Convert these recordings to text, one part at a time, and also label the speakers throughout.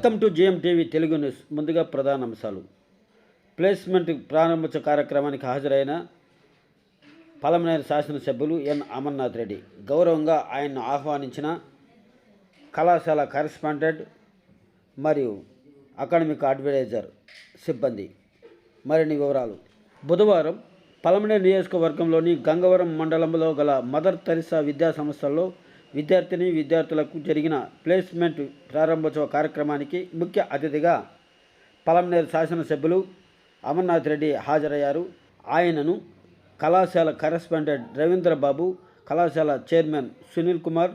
Speaker 1: Welcome to JM TV Telugu news. ముందుగా ప్రధాన అంశాలు. ప్లేస్మెంట్ ప్రారంభోత్సవ కార్యక్రమానికి హాజరైన పలమనేరు శాసనసభ్యులు ఎన్ అమర్నాథ్ రెడ్డి. గౌరవంగా ఆయన్ను ఆహ్వానించిన కళాశాల కరెస్పాండెంట్ మరియు అకాడమిక్ అడ్వైజర్ సిబ్బంది. మరిన్ని వివరాలు. బుధవారం పలమనేరు నియోజకవర్గంలోని గంగవరం మండలంలో గల మదర్ తెరిసా విద్యా సంస్థల్లో విద్యార్థిని విద్యార్థులకు జరిగిన ప్లేస్మెంట్ ప్రారంభోత్సవ కార్యక్రమానికి ముఖ్య అతిథిగా పలంనేరు శాసనసభ్యులు అమర్నాథ్ రెడ్డి హాజరయ్యారు. ఆయనను కళాశాల కరెస్పాండెంట్ రవీంద్రబాబు కళాశాల chairman Sunil Kumar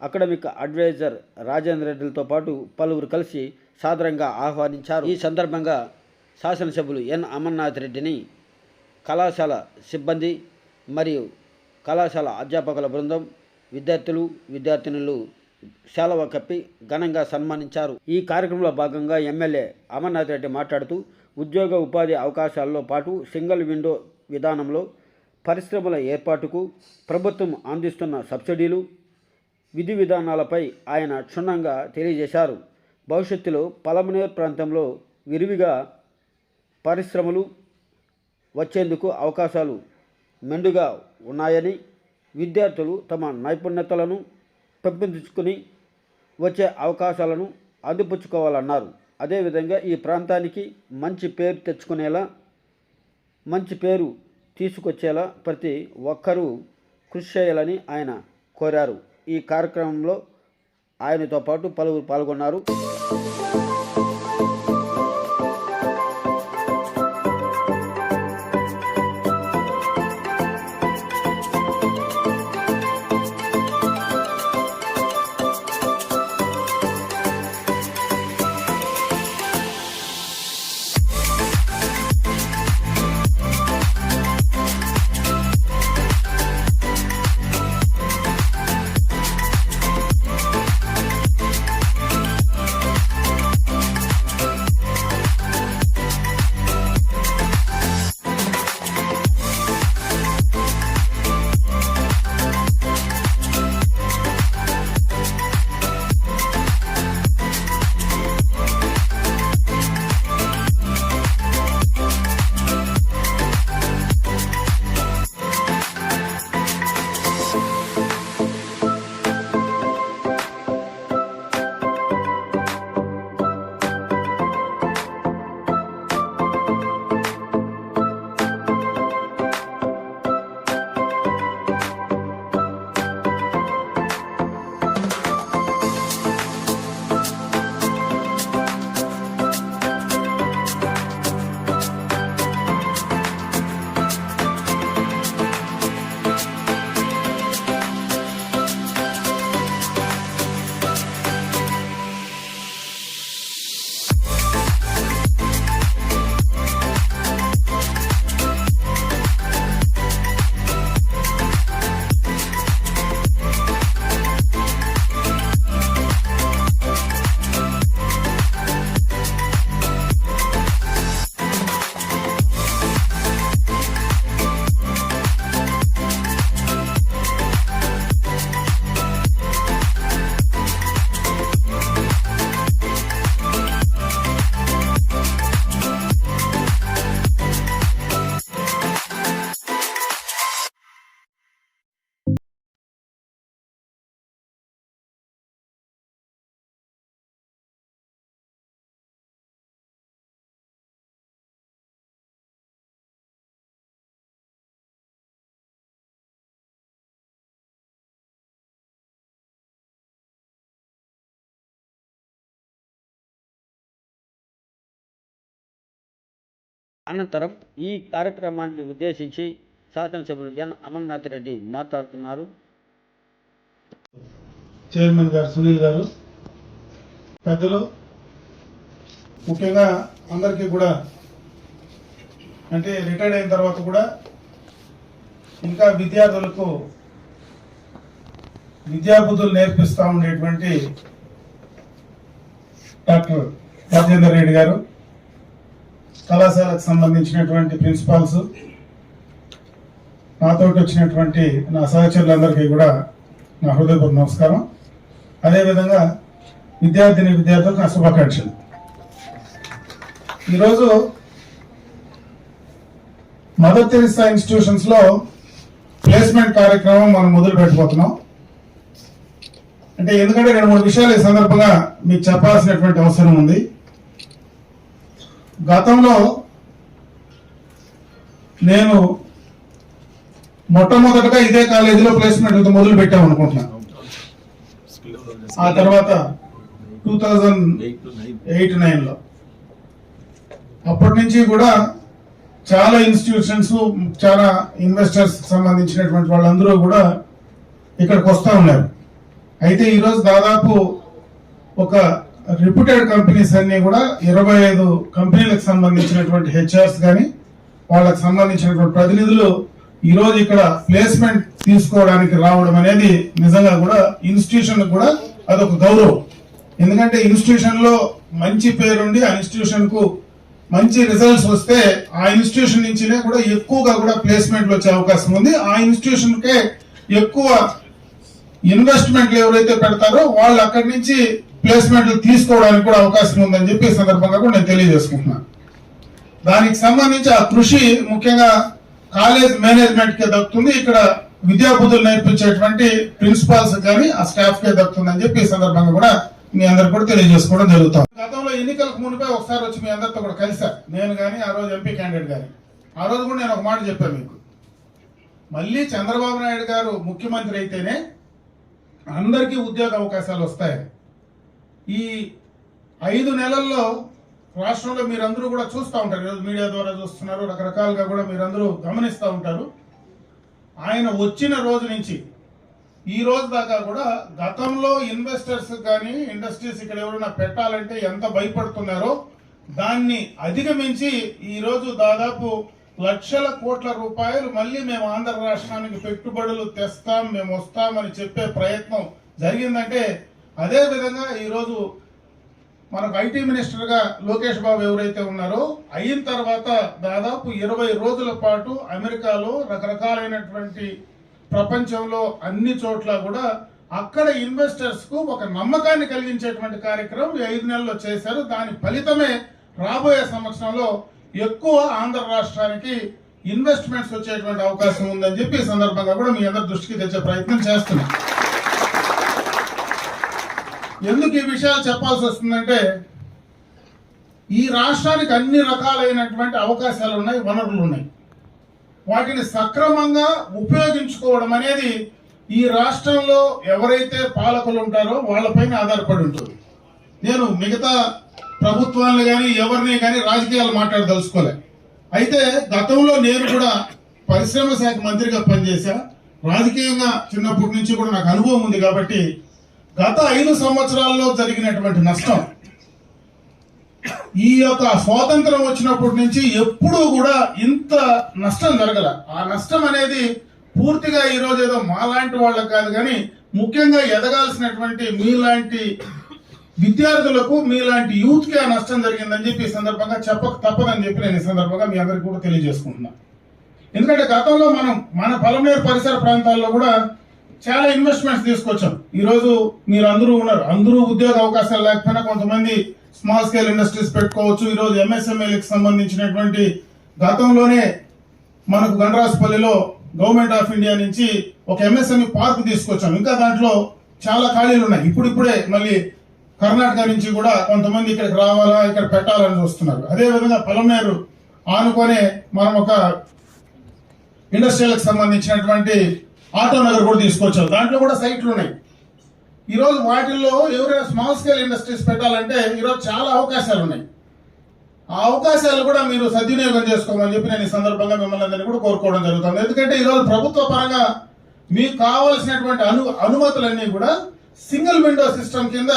Speaker 1: academic adviser Rajendra రెడ్డిలతో పాటు పలువురు కలిసి సాదరంగా ఆహ్వానించారు. ఈ సందర్భంగా శాసనసభ్యులు ఎన్ అమర్నాథ్ రెడ్డిని కళాశాల సిబ్బంది మరియు కళాశాల అధ్యాపకుల బృందం విద్యార్థులు విద్యార్థినులు శాలవ కప్పి ఘనంగా సన్మానించారు. ఈ కార్యక్రమంలో భాగంగా ఎమ్మెల్యే అమర్నాథ్ రెడ్డి మాట్లాడుతూ ఉద్యోగ ఉపాధి అవకాశాల్లో పాటు సింగిల్ విండో విధానంలో పరిశ్రమల ఏర్పాటుకు ప్రభుత్వం అందిస్తున్న సబ్సిడీలు విధి విధానాలపై ఆయన క్షుణ్ణంగా తెలియజేశారు. భవిష్యత్తులో పలమనేర్ ప్రాంతంలో విరివిగా పరిశ్రమలు వచ్చేందుకు అవకాశాలు మెండుగా ఉన్నాయని విద్యార్థులు తమ నైపుణ్యతలను పెంపొందించుకుని వచ్చే అవకాశాలను అందిపుచ్చుకోవాలన్నారు. అదేవిధంగా ఈ ప్రాంతానికి మంచి పేరు తెచ్చుకునేలా మంచి పేరు తీసుకొచ్చేలా ప్రతి ఒక్కరూ కృషి చేయాలని ఆయన కోరారు. ఈ కార్యక్రమంలో ఆయనతో పాటు పలువురు పాల్గొన్నారు. అనంతరం ఈ కార్యక్రమాన్ని ఉద్దేశించి శాసనసభ్యులు ఎన్ అమర్నాథ్ రెడ్డి మాట్లాడుతున్నారు.
Speaker 2: చైర్మన్ గారు సునీల్ గారు పెద్దలు ముఖ్యంగా అందరికీ కూడా అంటే రిటైర్డ్ అయిన తర్వాత కూడా ఇంకా విద్యార్థులకు విద్యాబుద్ధులు నేర్పిస్తూ ఉండేటువంటి డాక్టర్ రాజేందర్ రెడ్డి గారు. కళాశాలకు సంబంధించినటువంటి ప్రిన్సిపాల్స్ నాతోటి వచ్చినటువంటి నా సహచరులందరికీ కూడా నా హృదయపూర్వక నమస్కారం. అదేవిధంగా విద్యార్థిని విద్యార్థులకు నా శుభాకాంక్షలు. ఈరోజు మదర్ తెరిసా ఇన్స్టిట్యూషన్స్లో ప్లేస్మెంట్ కార్యక్రమం మనం మొదలు పెట్టబోతున్నాం. అంటే ఎందుకంటే రెండు మూడు విషయాలు ఈ సందర్భంగా మీకు చెప్పాల్సినటువంటి అవసరం ఉంది. గతంలో నేను మొట్టమొదటగా ఇదే కాలేజీలో ప్లేస్మెంట్ మొదలు పెట్టాం అనుకుంటున్నాను ఆ తర్వాత టూ థౌజండ్ ఎయిట్ నైన్లో. అప్పటి నుంచి కూడా చాలా ఇన్స్టిట్యూషన్స్ చాలా ఇన్వెస్టర్స్ సంబంధించినటువంటి వాళ్ళందరూ కూడా ఇక్కడికి వస్తూ ఉన్నారు. అయితే ఈరోజు దాదాపు ఒక రిప్యూటెడ్ కంపెనీస్ అన్ని కూడా ఇరవై ఐదు కంపెనీలకు సంబంధించినటువంటి హెచ్ఆర్స్ కానీ వాళ్ళకి సంబంధించినటువంటి ప్రతినిధులు ఈరోజు ఇక్కడ ప్లేస్మెంట్ తీసుకోవడానికి రావడం అనేది నిజంగా కూడా ఇన్స్టిట్యూషన్ కూడా అదొక గౌరవం. ఎందుకంటే ఇన్స్టిట్యూషన్లో మంచి పేరుండి ఆ ఇన్స్టిట్యూషన్కు మంచి రిజల్ట్స్ వస్తే ఆ ఇన్స్టిట్యూషన్ నుంచినే కూడా ఎక్కువగా కూడా ప్లేస్మెంట్లు వచ్చే అవకాశం ఉంది. ఆ ఇన్స్టిట్యూషన్ కే ఎక్కువ ఇన్వెస్ట్మెంట్లు ఎవరైతే పెడతారో వాళ్ళు అక్కడి నుంచి ప్లేస్మెంట్లు తీసుకోవడానికి కూడా అవకాశం ఉందని చెప్పి సందర్భంగా కూడా నేను తెలియజేసుకుంటున్నాను దానికి సంబంధించి ఆ కృషి ముఖ్యంగా కాలేజ్ మేనేజ్మెంట్ కే దక్కుతుంది. ఇక్కడ విద్యాబుద్ధులు నేర్పించేటువంటి ప్రిన్సిపాల్స్ కానీ ఆ స్టాఫ్ కే దక్కుతుంది అని చెప్పి ఈ సందర్భంగా కూడా మీ అందరికి కూడా తెలియజేసుకోవడం జరుగుతాం గతంలో ఎన్నికలకు మునిపే ఒకసారి వచ్చి మీ అందరితో కూడా కలిసా? నేను కానీ ఆ రోజు ఎంపీ క్యాండిడేట్ కానీ ఆ రోజు కూడా నేను ఒక మాట చెప్పాను మీకు. మళ్ళీ చంద్రబాబు నాయుడు గారు ముఖ్యమంత్రి అయితేనే అందరికీ ఉద్యోగ అవకాశాలు వస్తాయి. ఈ ఐదు నెలల్లో రాష్ట్రంలో మీరందరూ కూడా చూస్తూ ఉంటారు. ఈరోజు మీడియా ద్వారా చూస్తున్నారు. రకరకాలుగా కూడా మీరందరూ గమనిస్తూ ఉంటారు. ఆయన వచ్చిన రోజు నుంచి ఈ రోజు దాకా కూడా గతంలో ఇన్వెస్టర్స్ కానీ ఇండస్ట్రీస్ ఇక్కడ ఎవరైనా పెట్టాలంటే ఎంత భయపడుతున్నారో దాన్ని అధిగమించి ఈరోజు దాదాపు లక్షల కోట్ల రూపాయలు మళ్ళీ మేము ఆంధ్ర రాష్ట్రానికి పెట్టుబడులు తెస్తాం మేము వస్తామని చెప్పే ప్రయత్నం జరిగిందంటే అదేవిధంగా ఈరోజు మనకు ఐటీ మినిస్టర్గా లోకేష్ బాబు ఎవరైతే ఉన్నారో అయిన తర్వాత దాదాపు ఇరవై రోజుల పాటు అమెరికాలో రకరకాలైనటువంటి ప్రపంచంలో అన్ని చోట్ల కూడా అక్కడ ఇన్వెస్టర్స్కు ఒక నమ్మకాన్ని కలిగించేటువంటి కార్యక్రమం ఐదు నెలల్లో చేశారు. దాని ఫలితమే రాబోయే సంవత్సరంలో ఎక్కువ ఆంధ్ర రాష్ట్రానికి ఇన్వెస్ట్మెంట్స్ వచ్చేటువంటి అవకాశం ఉందని చెప్పి ఈ సందర్భంగా కూడా మీ అందరి దృష్టికి తెచ్చే ప్రయత్నం చేస్తున్నాం. ఎందుకు ఈ విషయాలు చెప్పాల్సి వస్తుందంటే ఈ రాష్ట్రానికి అన్ని రకాలైనటువంటి అవకాశాలు ఉన్నాయి వనరులు ఉన్నాయి వాటిని సక్రమంగా ఉపయోగించుకోవడం అనేది ఈ రాష్ట్రంలో ఎవరైతే పాలకులు ఉంటారో వాళ్ళపైన ఆధారపడి ఉంటుంది. నేను మిగతా ప్రభుత్వాలను కానీ ఎవరిని కానీ రాజకీయాలు మాట్లాడదలుచుకోలే. అయితే గతంలో నేను కూడా పరిశ్రమ శాఖ మంత్రిగా పనిచేశా. రాజకీయంగా చిన్నప్పటి నుంచి కూడా నాకు అనుభవం ఉంది కాబట్టి గత ఐదు సంవత్సరాల్లో జరిగినటువంటి నష్టం ఈ యొక్క స్వాతంత్రం వచ్చినప్పటి నుంచి ఎప్పుడూ కూడా ఇంత నష్టం జరగల. ఆ నష్టం అనేది పూర్తిగా ఈ రోజు ఏదో మాలాంటి వాళ్ళకి కాదు కానీ ముఖ్యంగా ఎదగాల్సినటువంటి మీలాంటి విద్యార్థులకు మీలాంటి యూత్కి ఆ నష్టం జరిగిందని చెప్పి ఈ సందర్భంగా చెప్పక తప్పదని చెప్పి నేను ఈ సందర్భంగా మీ అందరికి కూడా తెలియజేసుకుంటున్నాను ఎందుకంటే గతంలో మనం మన పలమనేరు పరిసర ప్రాంతాల్లో కూడా చాలా ఇన్వెస్ట్మెంట్స్ తీసుకొచ్చాం. ఈరోజు మీరు అందరూ ఉన్నారు. అందరూ ఉద్యోగ అవకాశాలు లేకపోయినా కొంతమంది స్మాల్ స్కేల్ ఇండస్ట్రీస్ పెట్టుకోవచ్చు. ఈరోజు ఎంఎస్ఎంఏలకు సంబంధించినటువంటి గతంలోనే మనకు గణరాజపల్లిలో గవర్నమెంట్ ఆఫ్ ఇండియా నుంచి ఒక ఎంఎస్ఎంఈ పార్క్ తీసుకొచ్చాం. ఇంకా దాంట్లో చాలా ఖాళీలు ఉన్నాయి. ఇప్పుడిప్పుడే మళ్ళీ కర్ణాటక నుంచి కూడా కొంతమంది ఇక్కడికి రావాలా ఇక్కడ పెట్టాలని చూస్తున్నారు. అదే విధంగా పలమనేరు ఆనుకొనే మనం ఒక ఇండస్ట్రియల్కి సంబంధించినటువంటి ఆటో నగర్ కూడా తీసుకొచ్చారు దాంట్లో కూడా సైట్లు ఉన్నాయి. ఈరోజు వాటిల్లో ఎవరైనా స్మాల్ స్కేల్ ఇండస్ట్రీస్ పెట్టాలంటే ఈరోజు చాలా అవకాశాలు ఉన్నాయి. ఆ అవకాశాలు కూడా మీరు సద్వినియోగం చేసుకోమని చెప్పి నేను ఈ సందర్భంగా మిమ్మల్ని అందరినీ కూడా కోరుకోవడం జరుగుతుంది. ఎందుకంటే ఈరోజు ప్రభుత్వ పరంగా మీకు కావాల్సినటువంటి అను అనుమతులన్నీ కూడా సింగిల్ విండో సిస్టమ్ కింద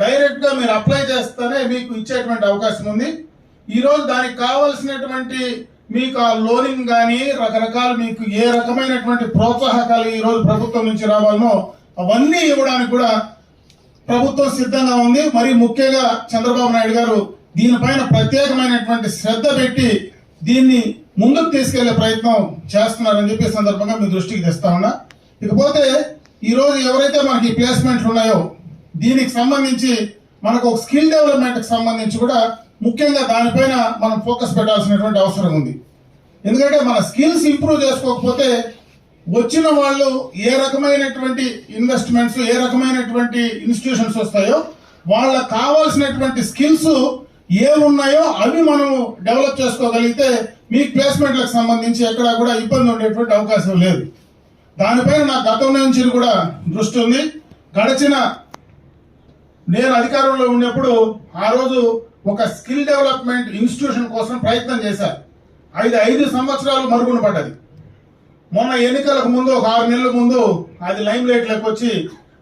Speaker 2: డైరెక్ట్గా మీరు అప్లై చేస్తేనే మీకు ఇచ్చేటువంటి అవకాశం ఉంది. ఈరోజు దానికి కావాల్సినటువంటి మీకు ఆ లోనింగ్ కానీ రకరకాల మీకు ఏ రకమైనటువంటి ప్రోత్సాహకాలు ఈ రోజు ప్రభుత్వం నుంచి రావాలనో అవన్నీ ఇవ్వడానికి కూడా ప్రభుత్వం సిద్ధంగా ఉంది. మరి ముఖ్యంగా చంద్రబాబు నాయుడు గారు దీనిపైన ప్రత్యేకమైనటువంటి శ్రద్ధ పెట్టి దీన్ని ముందుకు తీసుకెళ్ళే ప్రయత్నం చేస్తున్నారని చెప్పి సందర్భంగా మీ దృష్టికి తెస్తా ఉన్నా. ఇకపోతే ఈ రోజు ఎవరైతే మనకి ప్లేస్మెంట్లు ఉన్నాయో దీనికి సంబంధించి మనకు ఒక స్కిల్ డెవలప్మెంట్కి సంబంధించి కూడా ముఖ్యంగా దానిపైన మనం ఫోకస్ పెట్టాల్సినటువంటి అవసరం ఉంది. ఎందుకంటే మన స్కిల్స్ ఇంప్రూవ్ చేసుకోకపోతే వచ్చిన వాళ్ళు ఏ రకమైనటువంటి ఇన్వెస్ట్మెంట్స్ ఏ రకమైనటువంటి ఇన్స్టిట్యూషన్స్ వస్తాయో వాళ్ళకు కావాల్సినటువంటి స్కిల్స్ ఏ ఉన్నాయో అవి మనం డెవలప్ చేసుకోగలిగితే మీ ప్లేస్మెంట్లకు సంబంధించి ఎక్కడా కూడా ఇబ్బంది ఉండేటువంటి అవకాశం లేదు. దానిపైన నా గతం నుంచి కూడా దృష్టి ఉంది. గడిచిన నేను అధికారంలో ఉన్నప్పుడు ఆ రోజు ఒక స్కిల్ డెవలప్మెంట్ ఇన్స్టిట్యూషన్ కోసం ప్రయత్నం చేశారు. ఐదు ఐదు సంవత్సరాలు మరుగున పడ్డది. మొన్న ఎన్నికలకు ముందు ఒక ఆరు నెలల ముందు అది లైమ్ లైట్లోకి వచ్చి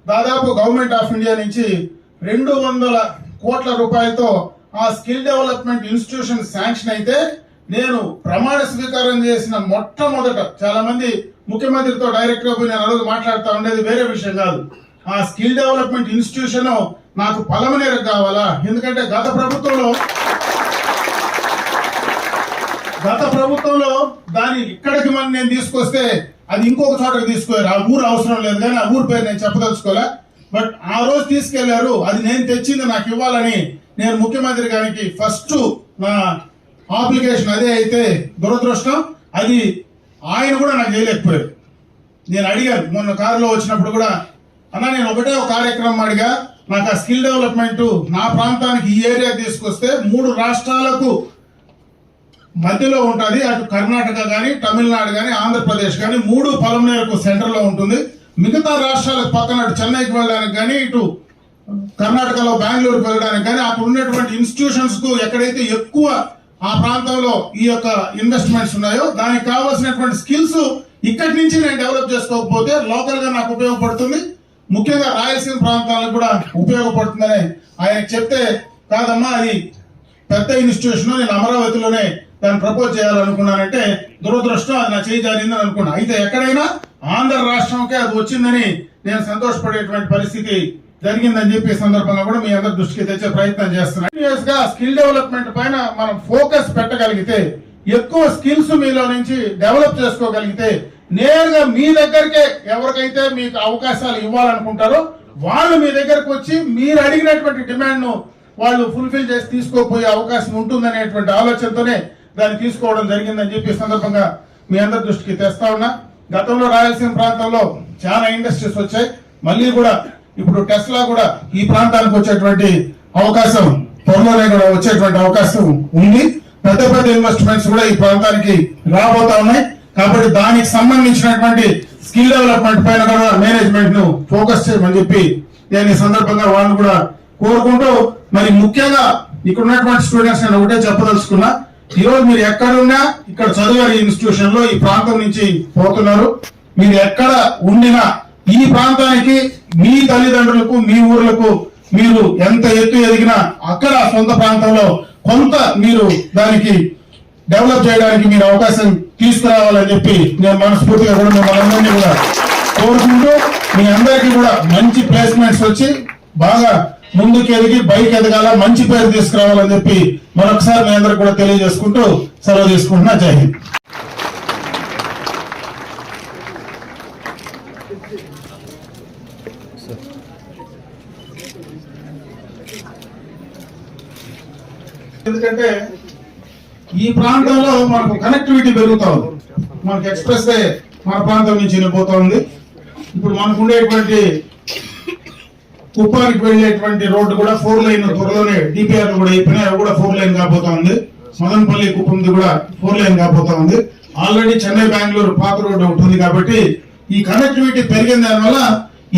Speaker 2: దాదాపు గవర్నమెంట్ ఆఫ్ ఇండియా నుంచి రెండు వందల కోట్ల రూపాయలతో ఆ స్కిల్ డెవలప్మెంట్ ఇన్స్టిట్యూషన్ శాంక్షన్ అయితే నేను ప్రమాణ స్వీకారం చేసిన మొట్టమొదట చాలా మంది ముఖ్యమంత్రితో డైరెక్ట్గా పోయి నేను ఆ రోజు మాట్లాడుతూ ఉండేది వేరే విషయం కాదు. ఆ స్కిల్ డెవలప్మెంట్ ఇన్స్టిట్యూషన్ నాకు పలమనేరు కావాలా? ఎందుకంటే గత ప్రభుత్వంలో గత ప్రభుత్వంలో దాన్ని ఇక్కడికి మనం నేను తీసుకొస్తే అది ఇంకొక చోటకి తీసుకోలేరు ఆ ఊరు అవసరం లేదు కానీ ఆ ఊరు పేరు నేను చెప్పదలుచుకోలే. బట్ ఆ రోజు తీసుకెళ్ళారు. అది నేను తెచ్చింది నాకు ఇవ్వాలని నేను ముఖ్యమంత్రి గారికి ఫస్ట్ నా అప్లికేషన్ అదే అయితే దురదృష్టం. అది ఆయన కూడా నాకు చేయలేకపోయారు. నేను అడిగాను. మొన్న కారులో వచ్చినప్పుడు కూడా అన్న నేను ఒకటే ఒక కార్యక్రమం అడిగా. నాకు ఆ స్కిల్ డెవలప్మెంట్ నా ప్రాంతానికి ఈ ఏరియా తీసుకొస్తే మూడు రాష్ట్రాలకు మధ్యలో ఉంటుంది. అటు కర్ణాటక కానీ తమిళనాడు కానీ ఆంధ్రప్రదేశ్ కానీ మూడు పొలంనేరకు సెంటర్లో ఉంటుంది. మిగతా రాష్ట్రాలకు పక్కన అటు చెన్నైకి వెళ్ళడానికి కానీ ఇటు కర్ణాటకలో బెంగళూరుకి వెళ్ళడానికి కానీ అక్కడ ఉన్నటువంటి ఇన్స్టిట్యూషన్స్కు ఎక్కడైతే ఎక్కువ ఆ ప్రాంతంలో ఈ యొక్క ఇన్వెస్ట్మెంట్స్ ఉన్నాయో దానికి కావాల్సినటువంటి స్కిల్స్ ఇక్కడి నుంచి నేను డెవలప్ చేసుకోకపోతే లోకల్గా నాకు ఉపయోగపడుతుంది. ముఖ్యంగా రాయలసీమ ప్రాంతాలకు కూడా ఉపయోగపడుతుందని ఆయన చెప్తే కాదమ్మా అది పెద్ద ఇన్స్టిట్యూషన్ నేను అమరావతిలోనే దాన్ని ప్రపోజ్ చేయాలనుకున్నానంటే దురదృష్టం అది నా చేయి జారిందని అనుకున్నా. అయితే ఎక్కడైనా ఆంధ్ర రాష్ట్రంకే అది వచ్చిందని నేను సంతోషపడేటువంటి పరిస్థితి జరిగిందని చెప్పి సందర్భంగా కూడా మీ అందరి దృష్టికి తెచ్చే ప్రయత్నం చేస్తున్నాను గా స్కిల్ డెవలప్మెంట్ పైన మనం ఫోకస్ పెట్టగలిగితే ఎక్కువ స్కిల్స్ మీలో నుంచి డెవలప్ చేసుకోగలిగితే నేరుగా మీ దగ్గరికే ఎవరికైతే మీకు అవకాశాలు ఇవ్వాలనుకుంటారో వాళ్ళు మీ దగ్గరకు వచ్చి మీరు అడిగినటువంటి డిమాండ్ను వాళ్ళు ఫుల్ఫిల్ చేసి తీసుకోపోయే అవకాశం ఉంటుందనేటువంటి ఆలోచనతోనే దాన్ని తీసుకోవడం జరిగిందని చెప్పి సందర్భంగా మీ అందరి దృష్టికి తెస్తా ఉన్నా. గతంలో రాయలసీమ ప్రాంతంలో చాలా ఇండస్ట్రీస్ వచ్చాయి. మళ్ళీ కూడా ఇప్పుడు టెస్లా కూడా ఈ ప్రాంతానికి వచ్చేటువంటి అవకాశం త్వరలోనే కూడా వచ్చేటువంటి అవకాశం ఉంది. పెద్ద పెద్ద ఇన్వెస్ట్మెంట్స్ కూడా ఈ ప్రాంతానికి రాబోతా ఉన్నాయి. కాబట్టి దానికి సంబంధించినటువంటి స్కిల్ డెవలప్మెంట్ పైన కూడా మేనేజ్మెంట్ను ఫోకస్ చేయమని చెప్పి నేను ఈ సందర్భంగా వాళ్ళని కూడా కోరుకుంటూ మరి ముఖ్యంగా ఇక్కడ ఉన్నటువంటి స్టూడెంట్స్ నేను ఒకటే చెప్పదలుచుకున్నా ఈ రోజు మీరు ఎక్కడున్నా ఇక్కడ చదివారు ఇన్స్టిట్యూషన్లో ఈ ప్రాంతం నుంచి పోతున్నారు. మీరు ఎక్కడ ఉండినా ఈ ప్రాంతానికి మీ తల్లిదండ్రులకు మీ ఊర్లకు మీరు ఎంత ఎత్తు ఎదిగినా అక్కడ సొంత ప్రాంతంలో కొంత మీరు దానికి డెవలప్ చేయడానికి మీరు అవకాశం తీసుకురావాలని చెప్పి నేను మనస్ఫూర్తిగా కూడా మిమ్మల్ని కూడా కోరుకుంటూ మీ అందరికీ కూడా మంచి ప్లేస్మెంట్స్ వచ్చి బాగా ముందుకు ఎదిగి బైక్ ఎదగాల మంచి పేరు తీసుకురావాలని చెప్పి మరొకసారి మీ అందరికి కూడా తెలియజేసుకుంటూ సెలవు తీసుకుంటున్నా. జై హింద్. ఎందుకంటే ఈ ప్రాంతంలో మనకు కనెక్టివిటీ పెరుగుతా ఉంది. మనకు ఎక్స్ప్రెస్ వే మన ప్రాంతం నుంచి వెళ్ళిపోతా ఉంది. ఇప్పుడు మనకు ఉండేటువంటి కుప్పానికి వెళ్ళేటువంటి రోడ్డు కూడా ఫోర్ లైన్ త్వరలోనే డిపిఆర్ కూడా అయిపోయినాయి అవి కూడా ఫోర్ లైన్ కాబోతా ఉంది. మదనపల్లి కుప్పంది కూడా ఫోర్ లైన్ కాబోతా ఉంది. ఆల్రెడీ చెన్నై బెంగళూరు పాత రోడ్డు ఉంటుంది కాబట్టి ఈ కనెక్టివిటీ పెరిగిన దానివల్ల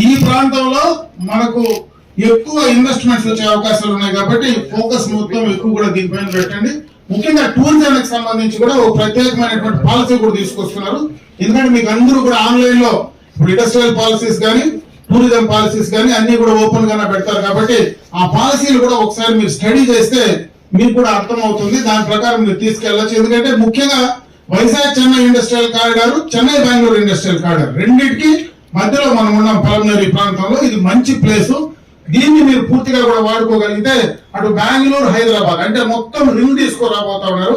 Speaker 2: ఈ ప్రాంతంలో మనకు ఎక్కువ ఇన్వెస్ట్మెంట్స్ వచ్చే అవకాశాలు ఉన్నాయి కాబట్టి ఫోకస్ మొత్తం ఎక్కువ కూడా దీనిపైన పెట్టండి. ముఖ్యంగా టూరిజంకి సంబంధించి కూడా ఒక ప్రత్యేకమైనటువంటి పాలసీ కూడా తీసుకొస్తున్నారు. ఎందుకంటే మీకు అందరూ కూడా ఆన్లైన్లో ఇప్పుడు ఇండస్ట్రియల్ పాలసీస్ కానీ టూరిజం పాలసీస్ కానీ అన్ని కూడా ఓపెన్ గానే పెడతారు కాబట్టి ఆ పాలసీలు కూడా ఒకసారి మీరు స్టడీ చేస్తే మీకు కూడా అర్థం అవుతుంది దాని ప్రకారం మీరు తీసుకెళ్ళచ్చు. ఎందుకంటే ముఖ్యంగా Vizag Chennai industrial corridor Chennai Bengaluru industrial corridor రెండింటికి మధ్యలో మనం ఉన్నాం పలమనేరి ప్రాంతంలో. ఇది మంచి ప్లేసు దీన్ని మీరు పూర్తిగా కూడా వాడుకోగలిగితే అటు బెంగళూరు హైదరాబాద్ అంటే మొత్తం రింగ్ తీసుకురాబోతా ఉన్నారు.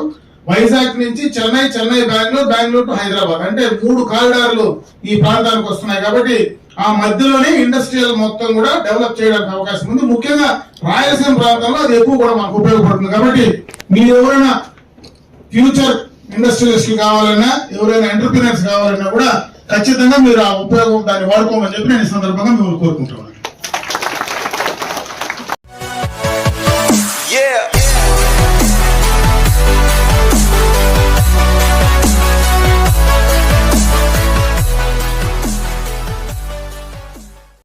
Speaker 2: వైజాగ్ నుంచి చెన్నై చెన్నై బెంగళూరు బెంగళూరు టు హైదరాబాద్. అంటే మూడు కారిడార్లు ఈ ప్రాంతానికి వస్తున్నాయి కాబట్టి ఆ మధ్యలోనే ఇండస్ట్రియల్ మొత్తం కూడా డెవలప్ చేయడానికి అవకాశం ఉంది. ముఖ్యంగా రాయలసీమ ప్రాంతంలో అది ఎక్కువ కూడా మనకు ఉపయోగపడుతుంది. కాబట్టి మీరు ఎవరైనా ఫ్యూచర్ ఇండస్ట్రియలిస్టులు కావాలన్నా ఎవరైనా ఎంటర్ప్రినర్స్ కావాలన్నా కూడా ఖచ్చితంగా మీరు ఆ ఉపయోగం దాన్ని వాడుకోమని చెప్పి నేను ఈ సందర్భంగా మిమ్మల్ని కోరుకుంటున్నాను.